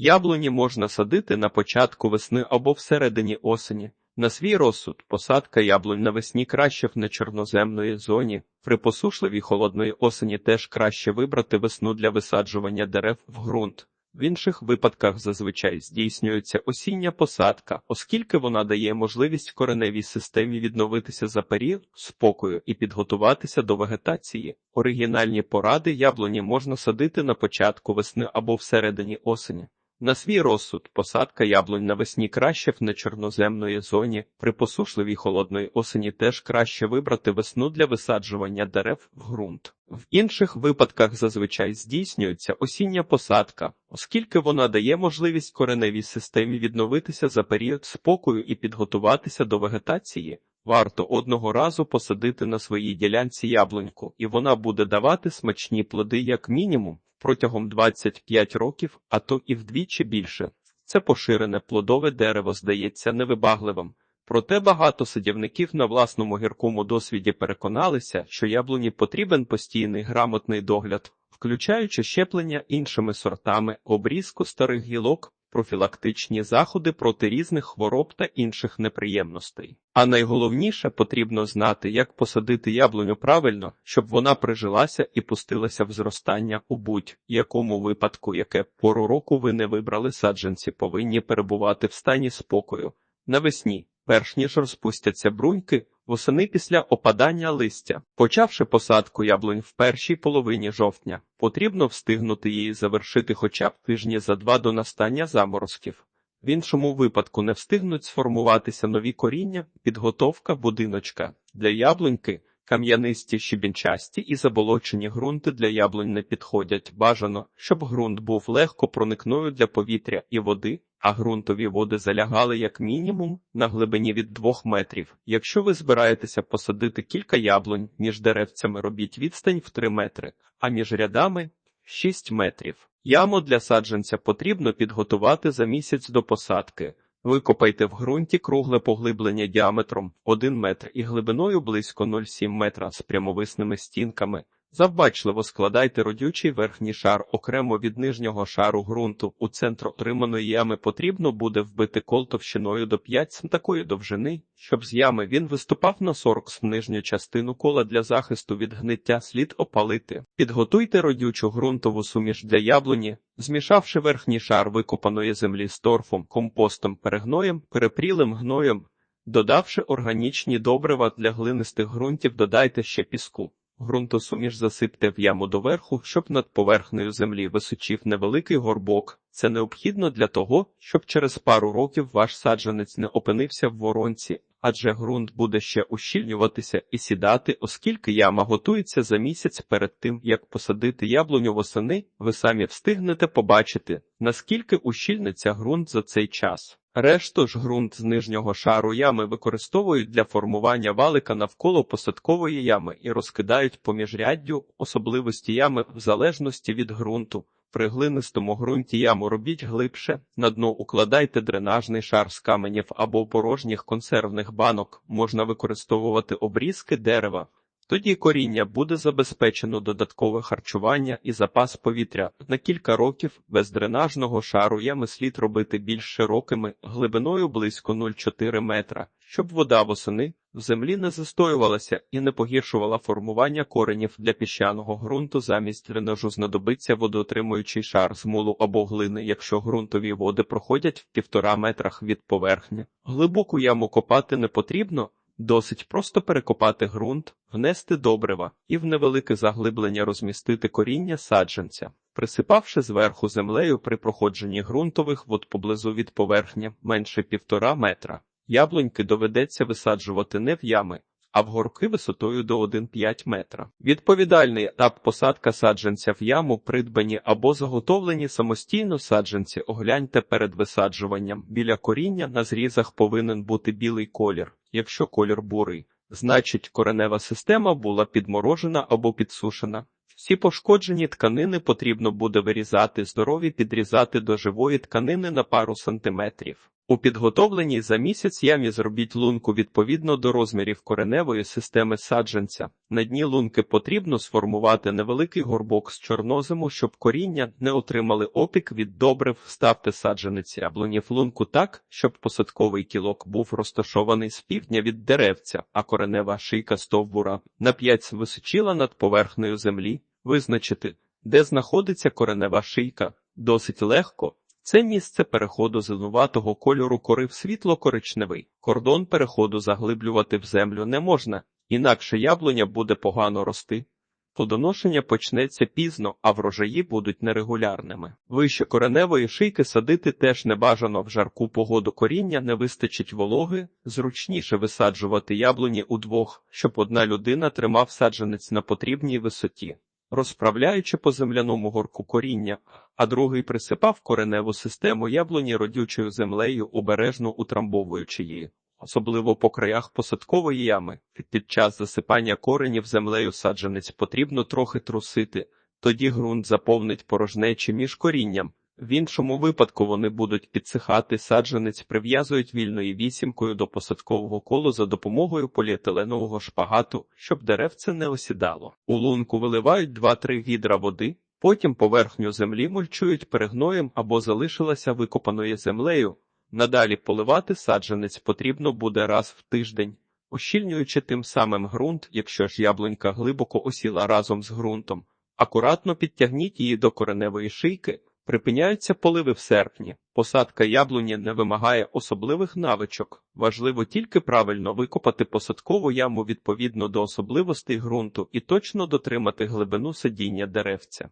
Яблуні можна садити на початку весни або всередині осені. На свій розсуд посадка яблунь навесні краще в нечорноземної зоні. При посушливій холодної осені теж краще вибрати весну для висаджування дерев в ґрунт. В інших випадках зазвичай здійснюється осіння посадка, оскільки вона дає можливість кореневій системі відновитися за період спокою і підготуватися до вегетації. Оригінальні поради яблуні можна садити на початку весни або всередині осені. На свій розсуд посадка яблунь навесні краще в нечорноземної зоні, при посушливій холодної осені теж краще вибрати весну для висаджування дерев в ґрунт. В інших випадках зазвичай здійснюється осіння посадка, оскільки вона дає можливість кореневій системі відновитися за період спокою і підготуватися до вегетації. Варто одного разу посадити на своїй ділянці яблуньку, і вона буде давати смачні плоди як мінімум протягом 25 років, а то і вдвічі більше. Це поширене плодове дерево здається невибагливим. Проте багато садівників на власному гіркому досвіді переконалися, що яблуні потрібен постійний грамотний догляд, включаючи щеплення іншими сортами, обрізку старих гілок, профілактичні заходи проти різних хвороб та інших неприємностей. А найголовніше потрібно знати, як посадити яблуню правильно, щоб вона прижилася і пустилася в зростання у будь-якому випадку, яке пору року ви не вибрали саджанці, повинні перебувати в стані спокою. Навесні, перш ніж розпустяться бруньки, восени після опадання листя. Почавши посадку яблунь в першій половині жовтня, потрібно встигнути її завершити хоча б тижні за два до настання заморозків. В іншому випадку не встигнуть сформуватися нові коріння, підготовка будиночка для яблуньки. Кам'янисті, щебінчасті і заболочені ґрунти для яблунь не підходять. Бажано, щоб ґрунт був легко проникною для повітря і води, а ґрунтові води залягали як мінімум на глибині від 2 метрів. Якщо ви збираєтеся посадити кілька яблунь, між деревцями робіть відстань в 3 метри, а між рядами 6 метрів. Яму для саджанця потрібно підготувати за місяць до посадки. Викопайте в ґрунті кругле поглиблення діаметром 1 метр і глибиною близько 0,7 метра з прямовисними стінками. Завбачливо складайте родючий верхній шар окремо від нижнього шару ґрунту. У центр отриманої ями потрібно буде вбити кол товщиною до 5 см такої довжини, щоб з ями він виступав на 40 см нижню частину кола для захисту від гниття слід опалити. Підготуйте родючу ґрунтову суміш для яблуні, змішавши верхній шар викопаної землі з торфом, компостом, перегноєм, перепрілим гноєм. Додавши органічні добрива для глинистих ґрунтів, додайте ще піску. Ґрунтосуміш засипте в яму доверху, щоб над поверхнею землі височив невеликий горбок. Це необхідно для того, щоб через пару років ваш саджанець не опинився в воронці, адже ґрунт буде ще ущільнюватися і сідати, оскільки яма готується за місяць перед тим, як посадити яблуню восени, ви самі встигнете побачити, наскільки ущільниться ґрунт за цей час. Решту ж ґрунт з нижнього шару ями використовують для формування валика навколо посадкової ями і розкидають по міжряддю особливості ями в залежності від ґрунту. При глинистому ґрунті яму робіть глибше, на дно укладайте дренажний шар з каменів або порожніх консервних банок, можна використовувати обрізки дерева. Тоді коріння буде забезпечено додаткове харчування і запас повітря. На кілька років без дренажного шару ями слід робити більш широкими, глибиною близько 0,4 метра, щоб вода восени в землі не застоювалася і не погіршувала формування коренів для піщаного ґрунту. Замість дренажу знадобиться водоотримуючий шар з мулу або глини, якщо ґрунтові води проходять в півтора метрах від поверхні. Глибоку яму копати не потрібно. Досить просто перекопати ґрунт, внести добрива і в невелике заглиблення розмістити коріння саджанця, присипавши зверху землею при проходженні ґрунтових вод поблизу від поверхні менше півтора метра. Яблуньки доведеться висаджувати не в ями, а в горки висотою до 1,5 метра. Відповідальний етап посадка саджанця в яму, придбані або заготовлені самостійно саджанці, огляньте перед висаджуванням. Біля коріння на зрізах повинен бути білий колір. Якщо колір бурий, значить коренева система була підморожена або підсушена. Всі пошкоджені тканини потрібно буде вирізати, здорові підрізати до живої тканини на пару сантиметрів. У підготовленій за місяць ямі зробіть лунку відповідно до розмірів кореневої системи саджанця. На дні лунки потрібно сформувати невеликий горбок з чорнозиму, щоб коріння не отримали опік від добрив. Ставте саджанець яблуні в лунку так, щоб посадковий кілок був розташований з півдня від деревця, а коренева шийка стовбура на 5 височила над поверхнею землі. Визначити, де знаходиться коренева шийка, досить легко. Це місце переходу зеленуватого кольору кори в світло-коричневий. Кордон переходу заглиблювати в землю не можна, інакше яблуня буде погано рости. Плодоношення почнеться пізно, а врожаї будуть нерегулярними. Вище кореневої шийки садити теж не бажано в жарку погоду коріння не вистачить вологи, зручніше висаджувати яблуні удвох, щоб одна людина тримав саджанець на потрібній висоті розправляючи по земляному горку коріння, а другий присипав кореневу систему яблуні родючою землею, обережно утрамбовуючи її, особливо по краях посадкової ями. Під час засипання коренів землею саджанець потрібно трохи трусити, тоді ґрунт заповнить порожнечі між корінням. В іншому випадку вони будуть підсихати, саджанець прив'язують вільною вісімкою до посадкового колу за допомогою поліетиленового шпагату, щоб деревце не осідало. У лунку виливають 2-3 відра води, потім поверхню землі мульчують перегноєм або залишилася викопаною землею. Надалі поливати саджанець потрібно буде раз в тиждень, ощільнюючи тим самим ґрунт, якщо ж яблунька глибоко осіла разом з ґрунтом. Акуратно підтягніть її до кореневої шийки. Припиняються поливи в серпні. Посадка яблуні не вимагає особливих навичок. Важливо тільки правильно викопати посадкову яму відповідно до особливостей ґрунту і точно дотримати глибину сидіння деревця.